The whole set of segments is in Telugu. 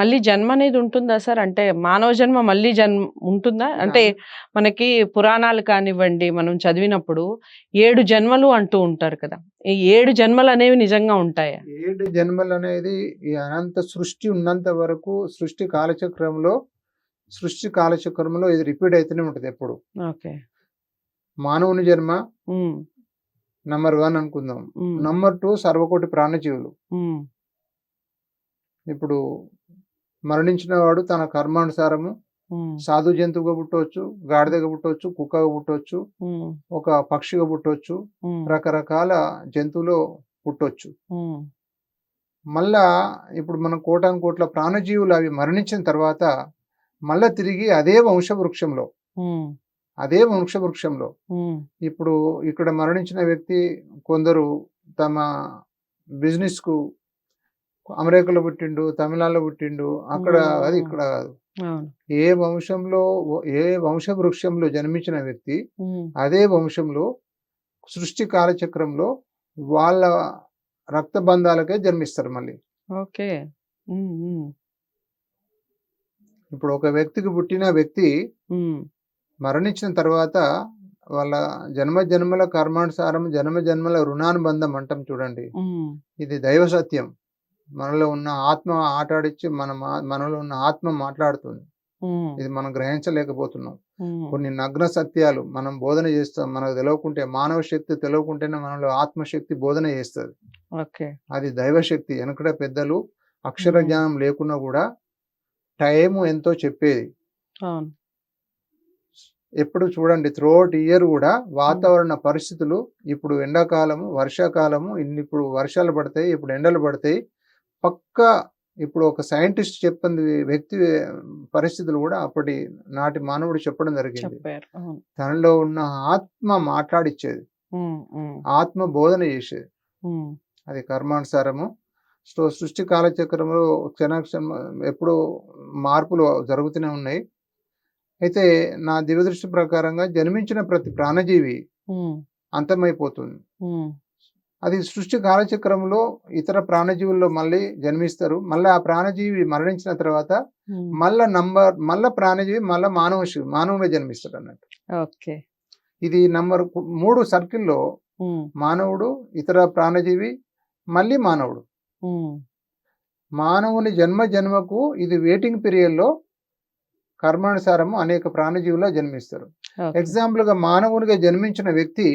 మళ్ళీ జన్మ అనేది ఉంటుందా సార్? అంటే మానవ జన్మ మళ్ళీ జన్మ ఉంటుందా? అంటే మనకి పురాణాలు కానివ్వండి మనం చదివినప్పుడు ఏడు జన్మలు అంటూ ఉంటారు కదా. ఈ ఏడు జన్మలు అనేవి నిజంగా ఉంటాయా? ఏడు జన్మలు అనేది ఈ అనంత సృష్టి ఉన్నంత వరకు సృష్టి కాలచక్రంలో సృష్టి కాలచక్రంలో ఇది రిపీట్ అయితేనే ఉంటుంది ఎప్పుడు. ఓకే. మానవుని జన్మ నంబర్ వన్ అనుకుందాం. నంబర్ టూ సర్వకోటి ప్రాణజీవులు. ఇప్పుడు మరణించిన వాడు తన కర్మానుసారము సాధు జంతువుగా పుట్టవచ్చు గాడిదగా పుట్టవచ్చు కుక్కగా పుట్టవచ్చు ఒక పక్షిగా పుట్టవచ్చు రకరకాల జంతువులు పుట్టవచ్చు మళ్ళా ఇప్పుడు మనం కోటాను కోట్ల ప్రాణజీవులు అవి మరణించిన తర్వాత మళ్ళా తిరిగి అదే వంశవృక్షంలో అదే వంశవృక్షంలో. ఇప్పుడు ఇక్కడ మరణించిన వ్యక్తి కొందరు తమ బిజినెస్కు అమెరికాలో పుట్టిండు తమిళనాడులో పుట్టిండు. అక్కడ. అది ఇక్కడ కాదు. ఏ వంశంలో ఏ వంశవృక్షంలో జన్మించిన వ్యక్తి అదే వంశంలో సృష్టి కాలచక్రంలో వాళ్ళ రక్త బంధాలకే జన్మిస్తారు మళ్ళీ. ఓకే. ఇప్పుడు ఒక వ్యక్తికి పుట్టిన వ్యక్తి మరణించిన తర్వాత వాళ్ళ జన్మ జన్మల కర్మానుసారం జన్మ జన్మల రుణానుబంధం అంటాం చూడండి. ఇది దైవ సత్యం మనలో ఉన్న ఆత్మ ఆటాడిచ్చి మన మనలో ఉన్న ఆత్మ మాట్లాడుతుంది. ఇది మనం గ్రహించలేకపోతున్నాం. కొన్ని నగ్న సత్యాలు మనం బోధన చేస్తాం. మనకు తెలియకుంటే మానవ శక్తి తెలియకుంటేనే మనలో ఆత్మశక్తి బోధన చేస్తుంది. అది దైవశక్తి వెనకడ పెద్దలు అక్షర. జ్ఞానం లేకున్నా కూడా టైం ఎంతో చెప్పేది. ఎప్పుడు చూడండి త్రూఅవుట్ ఇయర్ కూడా వాతావరణ పరిస్థితులు ఇప్పుడు ఎండాకాలము వర్షాకాలము ఇన్ని ఇప్పుడు వర్షాలు పడతాయి ఇప్పుడు ఎండలు పడతాయి. పక్క ఇప్పుడు ఒక సైంటిస్ట్ చెప్పింది వ్యక్తి పరిస్థితులు కూడా అప్పటి నాటి మానవుడు చెప్పడం జరిగింది. తనలో ఉన్న ఆత్మ మాట్లాడిచ్చేది. ఆత్మ బోధన చేసేది. అది కర్మానుసారము. సో సృష్టి కాలచక్రంలో క్షణక్షణ ఎప్పుడు మార్పులు జరుగుతూనే ఉన్నాయి. అయితే నా దివ్యదృష్టి ప్రకారంగా జన్మించిన ప్రతి ప్రాణజీవి అంతమైపోతుంది. అది సృష్టి కాలచక్రంలో ఇతర ప్రాణజీవుల్లో మళ్ళీ జన్మిస్తారు. మళ్ళీ ఆ ప్రాణజీవి మరణించిన తర్వాత ఉమ్, మళ్ళా నంబర్ మళ్ళా ప్రాణజీవి మళ్ళా మానవ మానవుడే జన్మిస్తాడు అన్నట్టు. ఓకే. ఇది నంబర్ మూడు సర్కిల్లో ఉమ్, మానవుడు ఇతర ప్రాణజీవి మళ్ళీ మానవుడు. ఉమ్, మానవుని జన్మ జన్మకు ఇది వెయిటింగ్ పీరియడ్లో కర్మానుసారము అనేక ప్రాణజీవుల్లో జన్మిస్తారు. ఎగ్జాంపుల్గా మానవునిగా జన్మించిన వ్యక్తి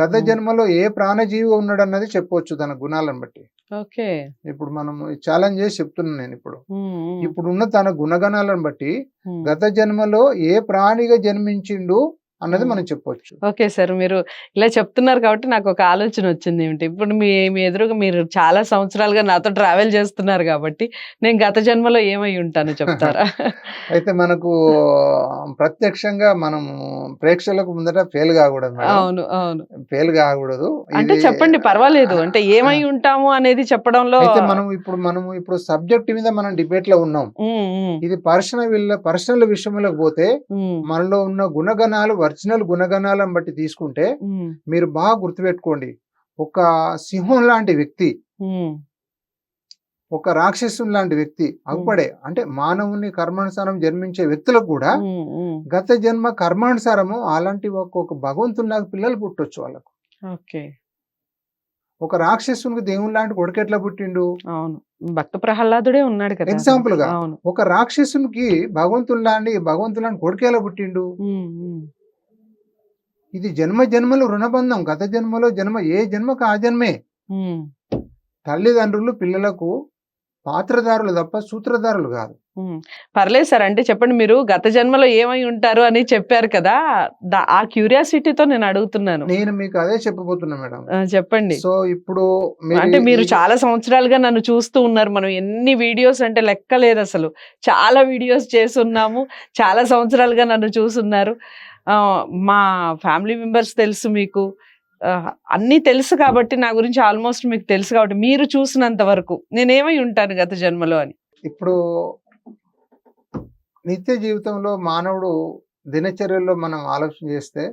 గత జన్మలో ఏ ప్రాణజీవి ఉన్నాడు అన్నది చెప్పవచ్చు తన గుణాలను బట్టి. ఓకే. ఇప్పుడు మనం ఛాలెంజ్ చేసి చెప్తున్నాను నేను ఇప్పుడు. ఇప్పుడున్న తన గుణగణాలను బట్టి. గత జన్మలో ఏ ప్రాణిగా జన్మించిండు అన్నది. మనం చెప్పొచ్చు. ఓకే సార్ మీరు ఇలా చెప్తున్నారు కాబట్టి నాకు ఒక ఆలోచన వచ్చింది ఏమిటి? ఇప్పుడు మీ మీ ఎదురుగా మీరు చాలా సంవత్సరాలుగా నాతో ట్రావెల్ చేస్తున్నారు కాబట్టి నేను గత జన్మలో ఏమై ఉంటాను చెప్తారా? అయితే మనకు ప్రత్యక్షంగా మనము ప్రేక్షకులకు ముందట ఫెయిల్ కాకూడదు అవును అవును. ఫెయిల్ కాకూడదు. అంటే చెప్పండి పర్వాలేదు. అంటే ఏమై ఉంటాము అనేది చెప్పడంలో మనం ఇప్పుడు మనము ఇప్పుడు సబ్జెక్ట్ మీద మనం డిబేట్లో ఉన్నాం. ఇది పర్సనల్ పర్సనల్ విషయంలోకి పోతే మనలో ఉన్న గుణగణాలు ఒరిజినల్ గుణగణాలను బట్టి తీసుకుంటే మీరు బాగా గుర్తుపెట్టుకోండి. ఒక సింహం లాంటి వ్యక్తి ఒక రాక్షసుని లాంటి వ్యక్తి అప్పుడే అంటే మానవుని కర్మానుసారం జన్మించే వ్యక్తులకు కూడా. గత జన్మ కర్మానుసారము అలాంటి ఒక ఒక భగవంతునిలాగా పిల్లలు పుట్టొచ్చు వాళ్ళకు. ఓకే. ఒక రాక్షసునికి దేవుని లాంటి కొడుకు ఎట్లా పుట్టిండు? అవును. భక్త ప్రహ్లాదుడే ఉన్నాడు కదా. Example గా. ఒక రాక్షసునికి భగవంతుని లాంటి భగవంతుని లాంటి కొడుకు ఎలా పుట్టిండు? ఇది జన్మ జన్మలు రుణబంధం. గత జన్మలో జన్మ ఏ జన్మకు ఆ జన్మే. తల్లిదండ్రులు పిల్లలకు పాత్రదారులు తప్ప సూత్రధారులు కాదు. పర్లేదు సార్ అంటే చెప్పండి మీరు గత జన్మలో ఏమై ఉంటారు అని చెప్పారు కదా ఆ క్యూరియాసిటీతో నేను అడుగుతున్నాను. నేను మీకు అదే చెప్పబోతున్నా మేడం. చెప్పండి. సో ఇప్పుడు అంటే మీరు చాలా సంవత్సరాలుగా నన్ను చూస్తూ ఉన్నారు మనం ఎన్ని వీడియోస్ అంటే లెక్క లేదు అసలు. చాలా వీడియోస్ చేస్తున్నాము చాలా సంవత్సరాలుగా నన్ను చూస్తున్నారు. మా ఫ్యామిలీ మెంబర్స్ తెలుసు మీకు. అన్నీ తెలుసు కాబట్టి నా గురించి ఆల్మోస్ట్ మీకు తెలుసు కాబట్టి మీరు చూసినంత వరకు నేనేమై ఉంటాను గత జన్మలో అని. ఇప్పుడు నిత్య జీవితంలో మానవుడు దినచర్యల్లో మనం ఆలోచన చేస్తే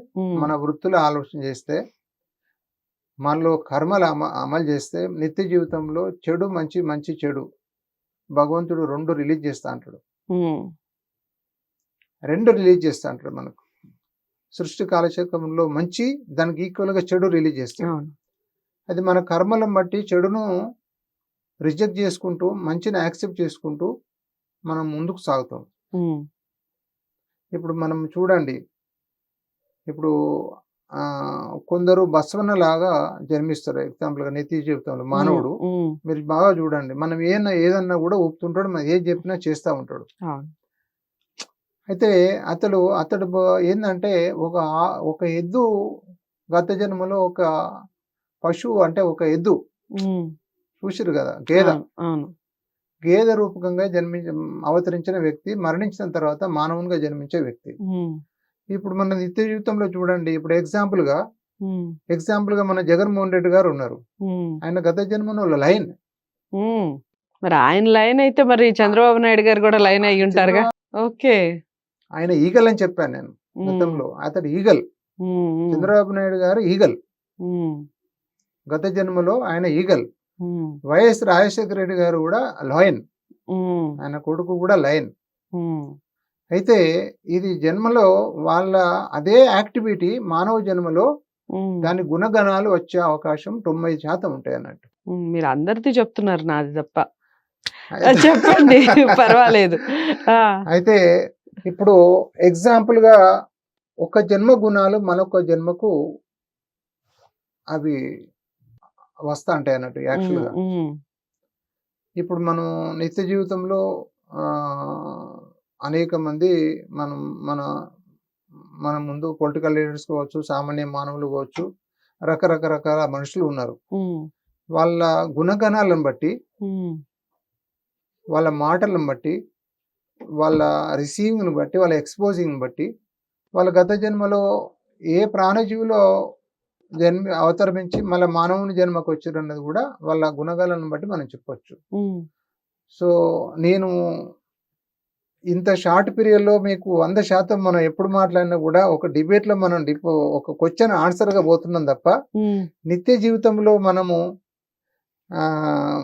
మన వృత్తులు ఆలోచన చేస్తే మనలో కర్మలు అమ అమలు చేస్తే నిత్య జీవితంలో చెడు మంచి మంచి చెడు భగవంతుడు రెండు రిలీజ్ చేస్తా అంటాడు. రెండు రిలీజ్ చేస్తా అంటాడు మనకు. సృష్టి కాలచక్రంలో మంచి దానికి ఈక్వల్గా చెడు రిలీజ్ అవును. అది మన కర్మలను బట్టి చెడును రిజెక్ట్ చేసుకుంటూ మంచిని యాక్సెప్ట్ చేసుకుంటూ మనం ముందుకు సాగుతాం. ఇప్పుడు మనం చూడండి. ఇప్పుడు కొందరు బసవన్న లాగా జన్మిస్తారు ఎగ్జాంపుల్గా నిత్య జీవితంలో మానవుడు. మీరు బాగా చూడండి. మనం ఏదన్నా ఏదన్నా కూడా ఒప్పుతుంటాడు మనం ఏది చెప్పినా చేస్తూ ఉంటాడు. అయితే అతడు అతడు ఏందంటే ఒక ఒక ఎద్దు గత జన్మలో ఒక పశువు అంటే ఒక ఎద్దు చూసిరు కదా గేదె. గేదె రూపకంగా జన్మి అవతరించిన వ్యక్తి మరణించిన తర్వాత మానవునిగా జన్మించే వ్యక్తి. ఇప్పుడు మన నిత్య జీవితంలో చూడండి ఇప్పుడు ఎగ్జాంపుల్గా ఎగ్జాంపుల్గా మన జగన్మోహన్ రెడ్డి గారు ఉన్నారు. ఆయన గత జన్మలో లైన్. మరి ఆయన లైన్ అయితే మరి చంద్రబాబు నాయుడు గారు కూడా లైన్ అయ్యి ఉంటారుగా. ఓకే. ఆయన ఈగల్ అని చెప్పాను నేను గతంలో. అతడు ఈగల్. చంద్రబాబు నాయుడు గారు ఈగల్. గత జన్మలో ఆయన ఈగల్. వైఎస్ రాజశేఖర రెడ్డి గారు కూడా లయన్. ఆయన కొడుకు కూడా లయన్. అయితే ఇది జన్మలో వాళ్ళ అదే యాక్టివిటీ మానవ జన్మలో. దాని గుణగణాలు వచ్చే అవకాశం తొంభై శాతం ఉంటాయి అన్నట్టు. మీరు అందరిది చెప్తున్నారు నాది తప్ప. చెప్పండి పర్వాలేదు. అయితే ఇప్పుడు ఎగ్జాంపుల్గా ఒక జన్మ గుణాలు మరొక జన్మకు అవి వస్తా ఉంటాయి అన్నట్టు యాక్చువల్గా ఉమ్, ఉమ్, ఇప్పుడు మనం నిత్య జీవితంలో అనేక మంది మనం మన మన ముందు పొలిటికల్ లీడర్స్ కావచ్చు సామాన్య మానవులు కావచ్చు రకరకరకాల మనుషులు ఉన్నారు. వాళ్ళ గుణగణాలను బట్టి వాళ్ళ మాటలను బట్టి వాళ్ళ రిసీవింగ్ని బట్టి వాళ్ళ ఎక్స్పోజింగ్ని బట్టి వాళ్ళ గత జన్మలో ఏ ప్రాణజీవిలో జన్మ అవతరించి మళ్ళీ మానవుని జన్మకు వచ్చారు అన్నది కూడా వాళ్ళ గుణగణాలను బట్టి మనం చెప్పొచ్చు. సో నేను ఇంత షార్ట్ పీరియడ్లో మీకు వంద శాతం మనం ఎప్పుడు మాట్లాడినా కూడా ఒక డిబేట్లో మనం డిపో ఒక క్వశ్చన్ ఆన్సర్గా పోతున్నాం తప్ప నిత్య జీవితంలో మనము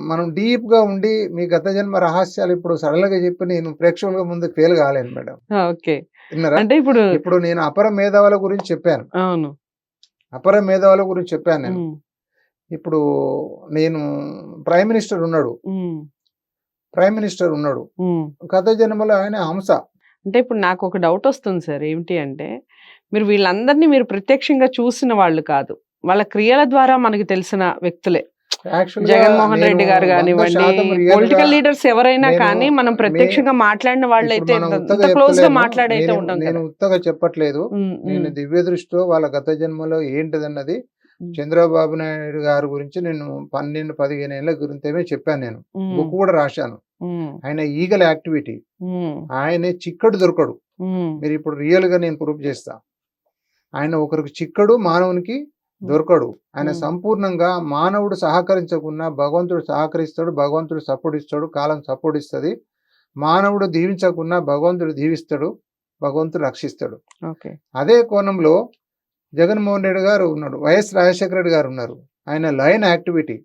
మనం డీప్గా ఉండి మీ గత జన్మ రహస్యాలు ఇప్పుడు సడన్గా చెప్పి నేను ప్రేక్షకుల ముందు ఫెయిల్ కాలేను మేడం. ఓకే. అంటే ఇప్పుడు ఇప్పుడు నేను అపర మేధావుల గురించి చెప్పాను. అవును. అపర మేధావుల గురించి చెప్పాను నేను. ఇప్పుడు నేను ప్రైమ్ మినిస్టర్ ఉన్నాడు. ప్రైమ్ మినిస్టర్ ఉన్నాడు. గత జన్మలో ఆయన హంస. అంటే ఇప్పుడు నాకు ఒక డౌట్ వస్తుంది సార్. ఏమిటి అంటే మీరు వీళ్ళందరినీ మీరు ప్రత్యక్షంగా చూసిన వాళ్ళు కాదు. వాళ్ళ క్రియల ద్వారా మనకి తెలిసిన వ్యక్తులే. జగన్మోహన్ రెడ్డి గారు కానివ్వండి పొలిటికల్ లీడర్స్ ఎవరైనా కానీ మనం ప్రత్యక్షంగా మాట్లాడిన వాళ్ళు అయితే ఇప్పుడు మనం ఇంత ఉత్తగా క్లోజ్గా. మాట్లాడైతే ఉంటాం నేను ఉత్తగా చెప్పట్లేదు. నేను దివ్య దృష్టితో వాళ్ళ గత జన్మలో ఏంటిదన్నది. చంద్రబాబు నాయుడు గారి గురించి నేను పన్నెండు పదిహేను ఏళ్ళ గురించే చెప్పాను నేను. బుక్ కూడా రాశాను. ఆయన ఈగల యాక్టివిటీ. ఆయన చిక్కడు దొరకడు. మీరు ఇప్పుడు రియల్గా నేను ప్రూఫ్ చేస్తా. ఆయన ఒకరికి చిక్కడు మానవునికి దొరకడు. ఆయన. సంపూర్ణంగా మానవుడు సహకరించకున్నా భగవంతుడు సహకరిస్తాడు భగవంతుడు సపోర్ట్ ఇస్తాడు కాలం సపోర్ట్ ఇస్తుంది మానవుడు దీవించకున్నా భగవంతుడు దీవిస్తాడు భగవంతుడు రక్షిస్తాడు. ఓకే. అదే కోణంలో జగన్మోహన్ రెడ్డి గారు ఉన్నాడు వైఎస్ రాజశేఖర రెడ్డి గారు ఉన్నారు. ఆయన లయన్ యాక్టివిటీ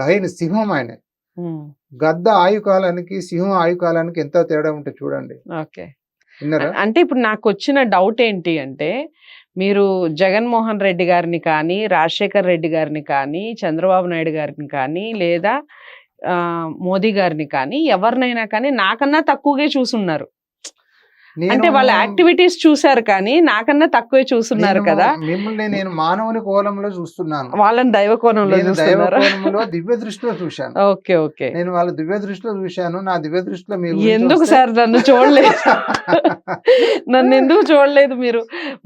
లయన్ సింహం ఆయన. గద్ద ఆయుకాలానికి సింహం ఆయుకాలానికి ఎంత తేడా ఉంటే చూడండి. అంటే ఇప్పుడు నాకు వచ్చిన డౌట్ ఏంటి అంటే మీరు జగన్మోహన్ రెడ్డి గారిని కానీ రాజశేఖర్ రెడ్డి గారిని కానీ చంద్రబాబు నాయుడు గారిని కానీ లేదా మోదీ గారిని కానీ ఎవరినైనా కానీ నాకన్నా తక్కువగా చూసున్నారు. అంటే వాళ్ళ యాక్టివిటీస్ చూశారు కానీ నాకన్నా తక్కువే చూస్తున్నారు నేను కదా. మిమ్మల్ని నేను మానవుని కోలంలో చూస్తున్నాను. వాళ్ళని దైవ కోణంలో నేను దైవ చూస్తున్నారా? కోణంలో దివ్య దృష్టిలో చూశాను. Okay okay. నేను వాళ్ళ దివ్య దృష్టిలో చూశాను. నా దివ్య దృష్టిలో మీ గురించి ఎందుకు సార్ నన్ను చూడలేదు? నన్ను ఎందుకు చూడలేదు మీరు?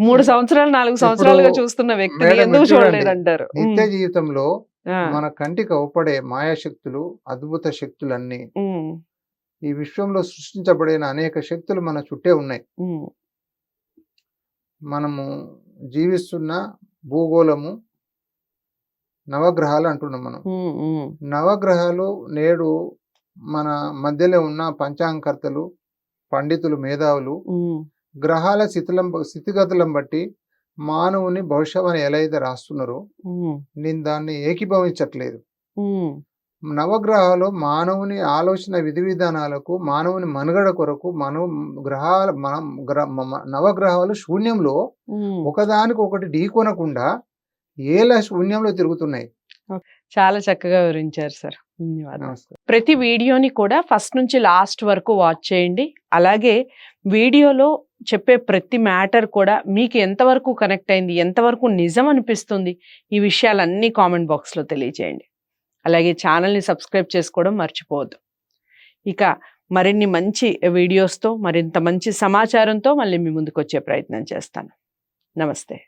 మూడు సంవత్సరాలు నాలుగు సంవత్సరాలుగా చూస్తున్న వ్యక్తిని మేడం, ఎందుకు మీరు. చూడలేదు అంటారు? నిత్య జీవితంలో మన కంటికి అవపడే మాయాశక్తులు అద్భుత శక్తులన్నీ ఈ విశ్వంలో సృష్టించబడిన అనేక శక్తులు మన చుట్టే ఉన్నాయి. మనము జీవిస్తున్న భూగోళము నవగ్రహాలు అంటున్నాం మనం. నవగ్రహాలు నేడు మన మధ్యలో ఉన్న పంచాంగకర్తలు పండితులు మేధావులు గ్రహాల స్థితులం స్థితిగతులను బట్టి మానవుని భవిష్యవాణి ఎలా అయితే రాస్తున్నారో నేను దాన్ని ఏకీభవించట్లేదు. నవగ్రహాలు మానవుని ఆలోచన విధి విధానాలకు మానవుని మనుగడ కొరకు మన గ్రహాల మనం నవగ్రహాలు శూన్యంలో. ఒకదానికి ఒకటి ఢీకొనకుండా ఏల శూన్యంలో తిరుగుతున్నాయి. చాలా చక్కగా వివరించారు సార్. ప్రతి వీడియోని కూడా ఫస్ట్ నుంచి లాస్ట్ వరకు వాచ్ చేయండి. అలాగే వీడియోలో చెప్పే ప్రతి మ్యాటర్ కూడా మీకు ఎంతవరకు కనెక్ట్ అయింది ఎంతవరకు నిజం అనిపిస్తుంది ఈ విషయాలన్నీ కామెంట్ బాక్స్లో తెలియజేయండి. అలాగే ఛానల్ని సబ్స్క్రైబ్ చేసుకోవడం మర్చిపోవద్దు. ఇక మరిన్ని మంచి వీడియోస్తో మరింత మంచి సమాచారంతో మళ్ళీ మీ ముందుకు వచ్చే ప్రయత్నం చేస్తాను. నమస్తే.